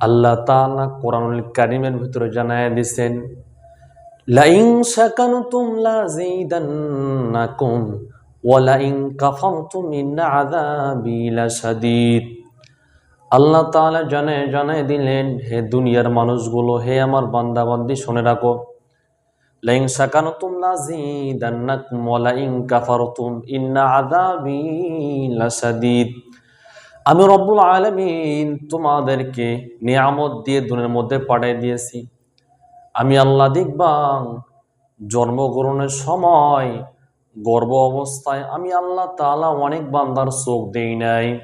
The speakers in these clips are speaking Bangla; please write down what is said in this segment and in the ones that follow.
আল্লাহ তাআলা কোরআনুল কারিমের ভিতরে জানায় দিছেন, লাইন শাকানতুম লাযীদান্নাকুম ওয়া লাইন কাফারতুম ইন আযাবি লাশাদীদ। আল্লাহ তাআলা জানে, জানায় দিলেন, হে দুনিয়ার মানুষগুলো, হে আমার বান্দা বান্দি শুনে রাখো। লাইন শাকানতুম লাযীদান্নাকুম ওয়া লাইন কাফারতুম ইন আযাবি লাশাদীদ। আমি রব্বুল আলমিন তোমাদেরকে নিয়ামত দিয়ে দুনের মধ্যে পাঠিয়ে দিয়েছি। আমি আল্লাহ দেখবাং জন্মগ্রহণের সময় গর্ব অবস্থায় আমি আল্লাহ তাআলা অনেক বান্দার চোখ দেই নাই।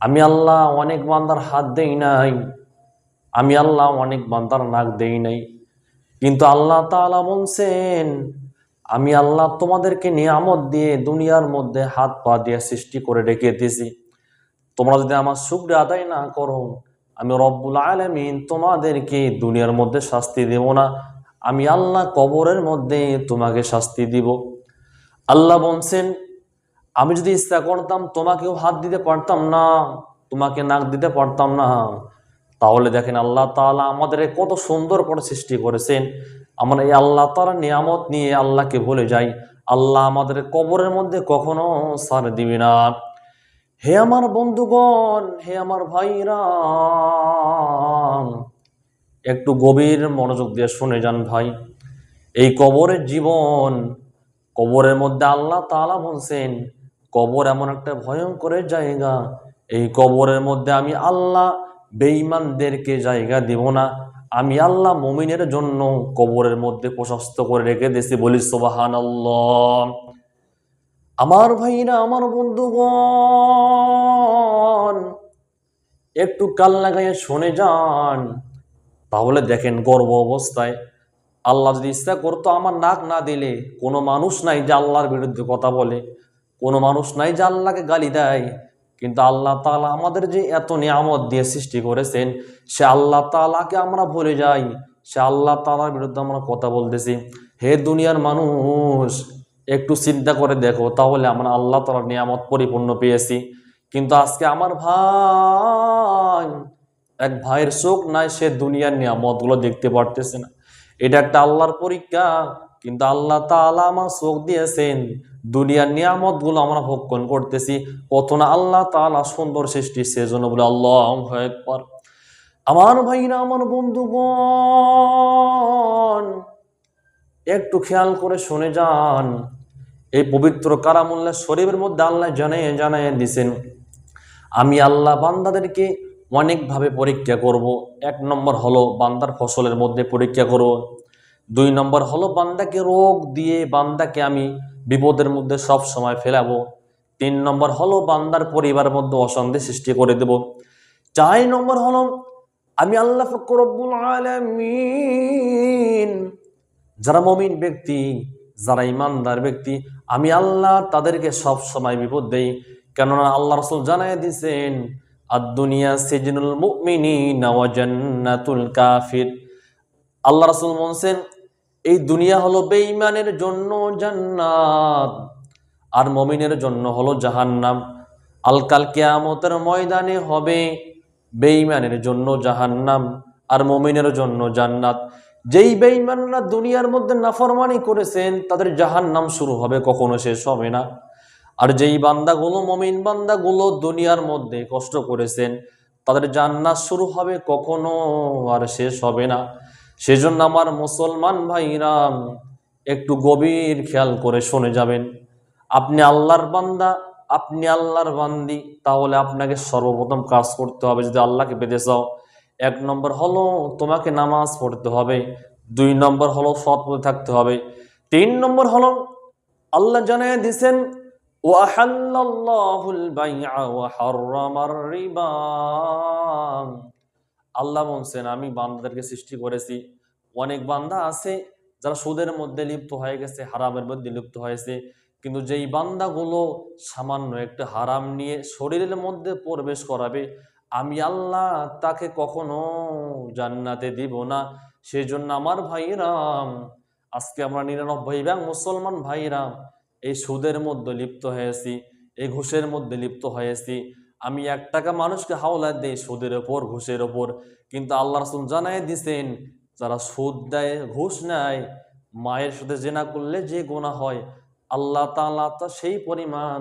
আমি আল্লাহ অনেক বান্দার হাত দেই নাই। আমি আল্লাহ অনেক বান্দার নাক দেই নাই। কিন্তু আল্লাহ তাআলা বলছেন, আমি আল্লাহ তোমাদেরকে নিয়ামত দিয়ে দুনিয়ার মধ্যে হাত পা দিয়ে সৃষ্টি করে রেখে দিয়েছি। তোমরা যদি আমার শুক্র আদায় না করো, আমি রব্বুল আলমিন তোমাদেরকে দুনিয়ার মধ্যে শাস্তি দেব না। আমি আল্লাহ কবরের মধ্যে তোমাকে শাস্তি দিব। আল্লাহ বলছেন, আমি যদি ইচ্ছা করতাম তোমাকেও হাত দিতে পারতাম না, তোমাকে নাক দিতে পারতাম না। তাহলে দেখেন আল্লাহ তাআলা আমাদের কত সুন্দর করে সৃষ্টি করেছেন। আমরা এই আল্লাহ তাআলা নিয়ামত নিয়ে আল্লাহকে ভুলে যাই। আল্লাহ আমাদের কবরের মধ্যে কখনো সার দিবে না। হে আমার বন্ধুগণ, হে আমার ভাইরা, একটু গভীর মনোযোগ দিয়ে শুনে যান ভাই। এই কবরের জীবন, কবরের মধ্যে আল্লাহ তাআলা বলছেন, কবর এমন একটা ভয়ঙ্করের জায়গা, এই কবরের মধ্যে আমি আল্লাহ বেঈমানদেরকে জায়গা দিব না, আমি আল্লাহ মমিনের জন্য কবরের মধ্যে প্রশস্ত করে রেখে দিয়েছি বলি সোবাহান আমার ভাইরা, আমার বন্ধুগণ একটু কাল লাগাইয়ে শুনে যান। তাহলে দেখেন গর্ব অবস্থায়। আল্লাহ যদি ইচ্ছা করতো আমার নাক না দিলে, কোনো মানুষ নাই যে আল্লাহর বিরুদ্ধে কথা বলে, কোনো মানুষ নাই যে আল্লাহকে গালি দেয়। কিন্তু আল্লাহ তালা আমাদের যে এত নিয়ামত দিয়ে সৃষ্টি করেছেন, সে আল্লাহ তালাকে আমরা ভুলে যাই। সে আল্লাহ তালার বিরুদ্ধে আমরা কথা বলতেছি। হে দুনিয়ার মানুষ, একটু চিন্তা করে দেখো, তাহলে আমরা আল্লাহ তাআলার নিয়ামত পরিপূর্ণ পেয়েছি। কিন্তু আজকে আমার ভাই, এক ভাইয়ের চোখ নাই, সে দুনিয়ার নিয়ামতগুলো দেখতে পারতেছে না। এটা একটা আল্লাহর পরীক্ষা, কিন্তু আল্লাহ তাআলা আমার চোখ দিয়েছেন, দুনিয়ার নিয়ামতগুলো আমরা ভক্ষণ করতেছি। কত না আল্লাহ তাআলা সুন্দর সৃষ্টি, সেজন্য বলে আল্লাহ একবার আমার ভাইরা, আমার বন্ধুগণ, একটু খেয়াল করে শুনে যান। এই পবিত্র কারামুল্লাহ শরীফের মধ্যে আল্লাহ জানাই জানাই দিছেন আমি আল্লাহ বান্দাদেরকে অনেকভাবে পরীক্ষা করব। এক নম্বর হলো বান্দার ফসলের মধ্যে পরীক্ষা করব। দুই নম্বর হলো বান্দাকে রোগ দিয়ে বান্দাকে আমি বিপদের মধ্যে সব সময় ফেলাবো। তিন নম্বর হলো বান্দার পরিবার মধ্যে অশান্তি সৃষ্টি করে দেব। চার নম্বর হলো আমি আল্লাহ ফকরবুল আলমিন, যারা মমিন ব্যক্তি, যারা ইমানদার ব্যক্তি, আমি আল্লাহ তাদেরকে সব সময় বিপদ দেই। কেননা আল্লাহ রসুল জানাই দিছেন, আদ-দুনিয়া সিজনুল মুমিনিন ওয়া জান্নাতুল কাফির। আল্লাহ রাসূল বলছেন, এই দুনিয়া হলো বেঈমানের জন্য জান্নাত, আর মমিনের জন্য হলো জাহান্নাম। আলকাল কিয়ামতের ময়দানে হবে বেঈমানের জন্য জাহান্নাম আর মমিনের জন্য জান্নাত। যেই বেঈমানরা দুনিয়ার মধ্যে নাফরমানি করেছেন, তাদের জাহান্নাম শুরু হবে কখনো শেষ হবে না। আর যেই বান্দাগুলো মমিন বান্দাগুলো দুনিয়ার মধ্যে কষ্ট করেছেন, তাদের জান্নাত শুরু হবে কখনো আর শেষ হবে না। সেজন্য আমার মুসলমান ভাইরা, একটু গভীর খেয়াল করে শুনে যাবেন। আপনি আল্লাহর বান্দা, আপনি আল্লাহর বান্দি, তাহলে আপনাকে সর্বপ্রথম কাজ করতে হবে যদি আল্লাহকে পেতে চাও। এক নম্বর হলো তোমাকে নামাজ পড়তে হবে, দুই নম্বর হলো সৎ পথে থাকতে হবে, তিন নম্বর হলো আল্লাহ জানায় দিছেন وأحل الله البيع وحرم الربا আল্লাহ বলছেন আমি বান্দাদেরকে সৃষ্টি করেছি অনেক বান্দা আছে যারা সুদের মধ্যে লিপ্ত হয়ে গেছে হারামের মধ্যে লিপ্ত হয়েছে কিন্তু যেই বান্দাগুলো সামান্য একটা হারাম নিয়ে শরীরের মধ্যে প্রবেশ করাবে আমি আল্লাহ তাকে কখনো জান্নাতে দিব না সেই জন্য আমার ভাইরাম আজকে আমরা নিরানব্বই ব্যাং মুসলমান ভাইরাম এই সুদের মধ্যে লিপ্ত হয়েছি, এই ঘুষের মধ্যে লিপ্ত হয়েছি। আমি এক টাকা মানুষকে হাওলা দিই সুদের ওপর, ঘুষের ওপর। কিন্তু আল্লাহ রসুল জানাই দিছেন, যারা সুদ দেয়, ঘুষ নেয়, মায়ের সাথে জেনা করলে যে গোনা হয়, আল্লাহ তালা তা সেই পরিমাণ